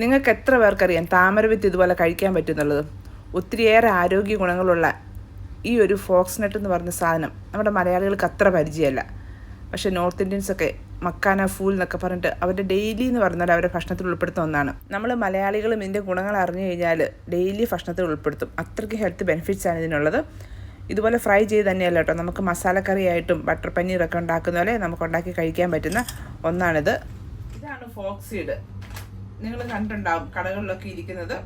നിങ്ങൾക്ക് എത്ര പേർക്കറിയാം താമരവിത്ത് ഇതുപോലെ കഴിക്കാൻ പറ്റുന്നുള്ളത്? ഒത്തിരിയേറെ ആരോഗ്യ ഗുണങ്ങളുള്ള ഈ ഒരു ഫോക്സ് നട്ട് എന്ന് പറഞ്ഞ സാധനം നമ്മുടെ മലയാളികൾക്ക് അത്ര പരിചയമല്ല. പക്ഷേ നോർത്ത് ഇന്ത്യൻസൊക്കെ മക്കാന ഫൂൽ എന്നൊക്കെ പറഞ്ഞിട്ട് അവരുടെ ഡെയിലി എന്ന് പറഞ്ഞാൽ അവരുടെ ഭക്ഷണത്തിൽ ഉൾപ്പെടുത്തുന്ന ഒന്നാണ്. നമ്മൾ മലയാളികളും ഇതിന്റെ ഗുണങ്ങൾ അറിഞ്ഞു കഴിഞ്ഞാൽ ഡെയിലി ഭക്ഷണത്തിൽ ഉൾപ്പെടുത്തും. അത്രയ്ക്ക് ഹെൽത്ത് ബെനിഫിറ്റ്സ് ആണ് ഇതിനുള്ളത്. ഇതുപോലെ ഫ്രൈ ചെയ്ത് തന്നെയല്ല കേട്ടോ. നമുക്ക് മസാലക്കറിയായിട്ടും ബട്ടർ പനീറൊക്കെ ഉണ്ടാക്കുന്ന പോലെ നമുക്ക് ഉണ്ടാക്കി കഴിക്കാൻ പറ്റുന്ന ഒന്നാണിത്. ഇതാണ് ഫോക്സീഡ് നിങ്ങൾ കണ്ടിട്ടുണ്ടാവും കടകളിലൊക്കെ ഇരിക്കുന്നത്.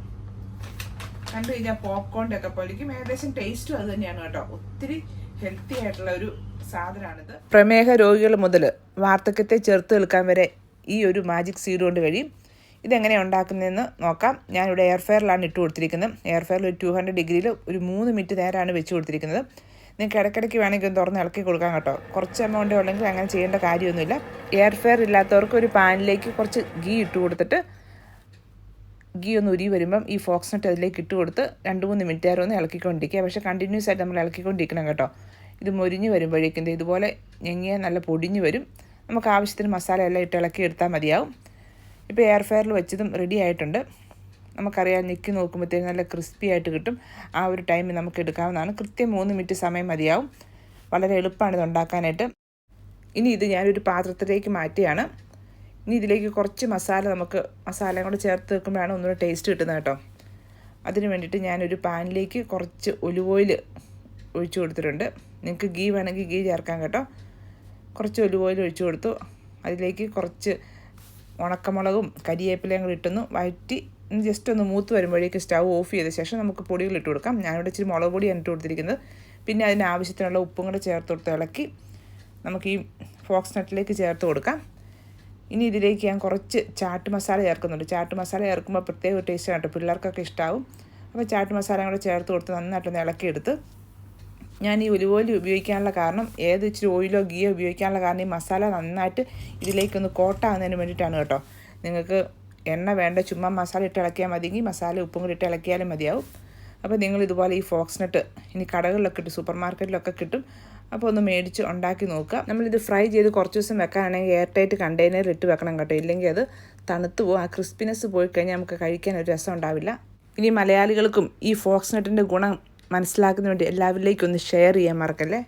കണ്ടു കഴിഞ്ഞാൽ പോപ്കോണിന്റെ ഒക്കെ പോലിരിക്കും ഏകദേശം ടേസ്റ്റും അത് തന്നെയാണ് കേട്ടോ. ഒത്തിരി ഹെൽത്തി ആയിട്ടുള്ള ഒരു സാധനമാണിത്. പ്രമേഹ രോഗികൾ മുതൽ വാർദ്ധക്യത്തെ ചെറുത്ത് നിൽക്കാൻ വരെ ഈ ഒരു മാജിക് സീഡ് കൊണ്ട് കഴിയും. ഇതെങ്ങനെ ഉണ്ടാക്കുന്നതെന്ന് നോക്കാം. ഞാനിവിടെ എയർ ഫെയറിലാണ് ഇട്ട് കൊടുത്തിരിക്കുന്നത്. എയർ ഫെയറിൽ ഒരു ടു ഹൺഡ്രഡ് ഡിഗ്രിയിൽ ഒരു മൂന്ന് മിനിറ്റ് നേരമാണ് വെച്ച് കൊടുത്തിരിക്കുന്നത്. നിങ്ങൾക്ക് ഇടയ്ക്കിടയ്ക്ക് വേണമെങ്കിൽ ഒന്ന് തുറന്ന് ഇളക്കി കൊടുക്കാം കേട്ടോ. കുറച്ച് എമൗണ്ട് ഉണ്ടെങ്കിൽ അങ്ങനെ ചെയ്യേണ്ട കാര്യമൊന്നുമില്ല. എയർ ഫെയർ ഇല്ലാത്തവർക്ക് ഒരു പാനിലേക്ക് കുറച്ച് ഗീ ഇട്ട് കൊടുത്തിട്ട് ഗീ ഒന്ന് ഉരി വരുമ്പം ഈ ഫോക്സ് നട്ട് അതിലേക്ക് ഇട്ട് കൊടുത്ത് രണ്ട് മൂന്ന് മിനിറ്റ് നേരം ഒന്ന് ഇളക്കിക്കൊണ്ടിരിക്കുക. പക്ഷേ കണ്ടിന്യൂസ് ആയിട്ട് നമ്മൾ ഇളക്കിക്കൊണ്ടിരിക്കണം കേട്ടോ. ഇത് മൊരിഞ്ഞ് വരുമ്പോഴേക്കും ഇതുപോലെ ഞെങ്ങിയ നല്ല പൊടിഞ്ഞ് വരും. നമുക്ക് ആവശ്യത്തിന് മസാല എല്ലാം ഇട്ട് ഇളക്കി എടുത്താൽ മതിയാവും. ഇപ്പോൾ എയർ ഫെയറിൽ വെച്ചതും റെഡി ആയിട്ടുണ്ട്. നമുക്കറിയാം ഞെക്കി നോക്കുമ്പോഴത്തേക്കും നല്ല ക്രിസ്പി ആയിട്ട് കിട്ടും. ആ ഒരു ടൈമിൽ നമുക്ക് എടുക്കാവുന്നതാണ്. കൃത്യം മൂന്ന് മിനിറ്റ് സമയം മതിയാവും. വളരെ എളുപ്പമാണ് ഇത് ഉണ്ടാക്കാനായിട്ട്. ഇനി ഇത് ഞാനൊരു പാത്രത്തിലേക്ക് മാറ്റിയാണ്. ഇനി ഇതിലേക്ക് കുറച്ച് മസാല നമുക്ക് മസാലയും കൂടെ ചേർത്ത് വെക്കുമ്പോഴാണ് ഒന്നുകൂടെ ടേസ്റ്റ് കിട്ടുന്നത് കേട്ടോ. അതിന് വേണ്ടിയിട്ട് ഞാനൊരു പാനിലേക്ക് കുറച്ച് ഒലിവ് ഓയിൽ ഒഴിച്ചു കൊടുത്തിട്ടുണ്ട്. നിങ്ങൾക്ക് ഗീ വേണമെങ്കിൽ ഗീ ചേർക്കാം കേട്ടോ. കുറച്ച് ഒലിവ് ഓയിൽ ഒഴിച്ചു കൊടുത്തു. അതിലേക്ക് കുറച്ച് ഉണക്കമുളകും കരിയേപ്പിലയും കൂടി ഇട്ടൊന്ന് വഴറ്റി ജസ്റ്റ് ഒന്ന് മൂത്ത് വരുമ്പോഴേക്ക് സ്റ്റൗ ഓഫ് ചെയ്ത ശേഷം നമുക്ക് പൊടികൾ ഇട്ട് കൊടുക്കാം. ഞാനിവിടെ ഇച്ചിരി മുളക് പൊടിയാണ് ഇട്ട് കൊടുത്തിരിക്കുന്നത്. പിന്നെ അതിന് ആവശ്യത്തിനുള്ള ഉപ്പും കൂടെ ചേർത്ത് കൊടുത്ത് ഇളക്കി നമുക്ക് ഈ ഫോക്സ് നട്ടിലേക്ക് ചേർത്ത് കൊടുക്കാം. ഇനി ഇതിലേക്ക് ഞാൻ കുറച്ച് ചാട്ട് മസാല ചേർക്കുന്നുണ്ട്. ചാട്ട് മസാല ചേർക്കുമ്പോൾ പ്രത്യേക ഒരു ടേസ്റ്റാണ് കേട്ടോ. പിള്ളേർക്കൊക്കെ ഇഷ്ടമാവും അപ്പോൾ ചാട്ട് മസാല കൂടെ ചേർത്ത് കൊടുത്ത് നന്നായിട്ടൊന്ന് ഇളക്കിയെടുത്ത് ഞാൻ ഈ ഒലിവ് ഓയിൽ ഉപയോഗിക്കാനുള്ള കാരണം ഏത് ഇച്ചിരി ഓയിലോ ഗീയോ ഉപയോഗിക്കാനുള്ള കാരണം ഈ മസാല നന്നായിട്ട് ഇതിലേക്കൊന്ന് കോട്ടാകുന്നതിന് വേണ്ടിയിട്ടാണ് കേട്ടോ. നിങ്ങൾക്ക് എണ്ണ വേണ്ട ചുമ്മാ മസാല ഇട്ട് ഇളക്കിയാൽ മതിയെങ്കിൽ മസാല ഉപ്പും കൂടി ഇട്ട് ഇളക്കിയാലും മതിയാവും. അപ്പോൾ നിങ്ങൾ ഇതുപോലെ ഈ ഫോക്സ് നട്ട് ഇനി കടകളിലൊക്കെ കിട്ടും സൂപ്പർ മാർക്കറ്റിലൊക്കെ കിട്ടും. അപ്പോൾ ഒന്ന് മേടിച്ച് ഉണ്ടാക്കി നോക്കുക. നമ്മളിത് ഫ്രൈ ചെയ്ത് കുറച്ച് ദിവസം വെക്കാനാണെങ്കിൽ എയർ ടൈറ്റ് കണ്ടെയ്നറിൽ ഇട്ട് വെക്കണം കേട്ടോ. ഇല്ലെങ്കിൽ അത് തണുത്ത് പോകും ആ ക്രിസ്പിനെസ് പോയി കഴിഞ്ഞാൽ നമുക്ക് കഴിക്കാൻ ഒരു രസം ഉണ്ടാവില്ല. ഇനി മലയാളികൾക്കും ഈ ഫോക്സ് നട്ടിന്റെ ഗുണം മനസ്സിലാക്കുന്നതിന് വേണ്ടി എല്ലാവരിലേക്കും ഒന്ന് ഷെയർ ചെയ്യാൻ മറക്കല്ലേ?